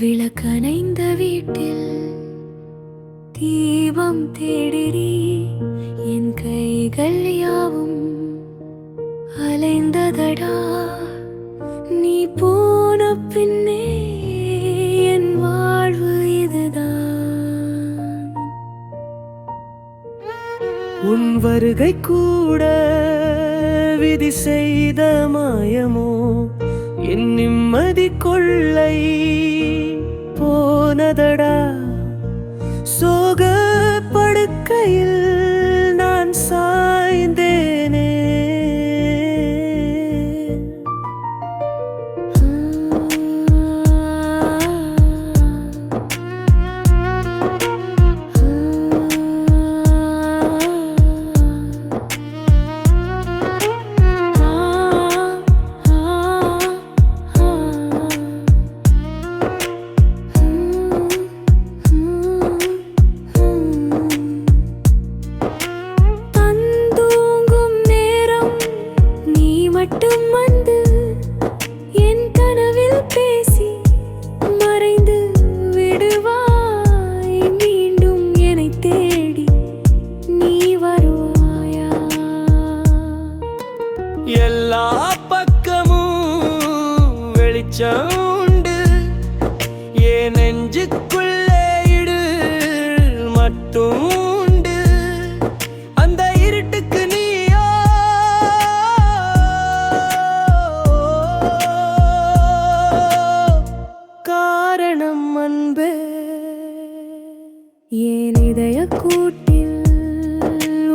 விளக்கணைந்த வீட்டில் தீபம் தேடிரி என் கைகள் யாவும் அலைந்ததடா. நீ போன பின்னே என் வாழ்வு இதுதான். உன் வருகை கூட விதி செய்த மாயமோ என் நிம்மதி கொள்ளை போனதடா சோக படுக்கையில் வெளிச்சம் உண்டு. என் நெஞ்சுக்குள்ளே இடு மட்டும் உண்டு. அந்த இருட்டுக்கு நீயோ? காரணம் அன்பே. என் இதய கூட்டில்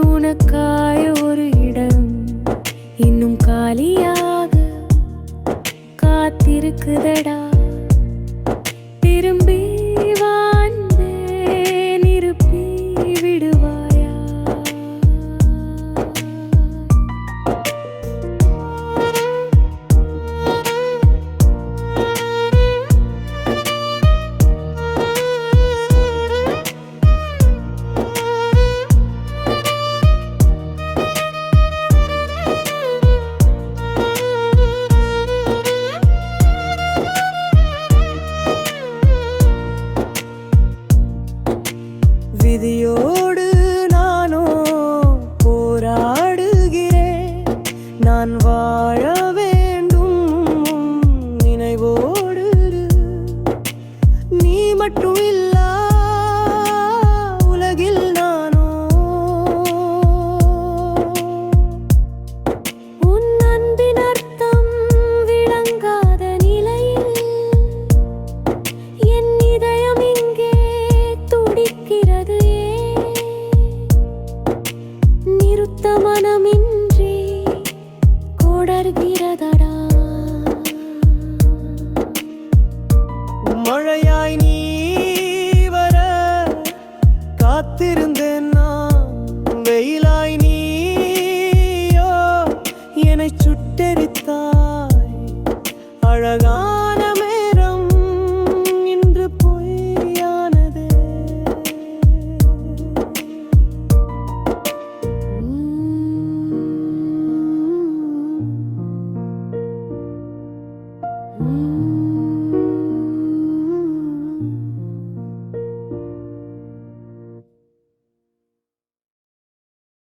உனக்காய ஒரு இடம் இன்னும் காலியா காத்திருக்குதடா. விதியோடு வெயிலாய் நீயோ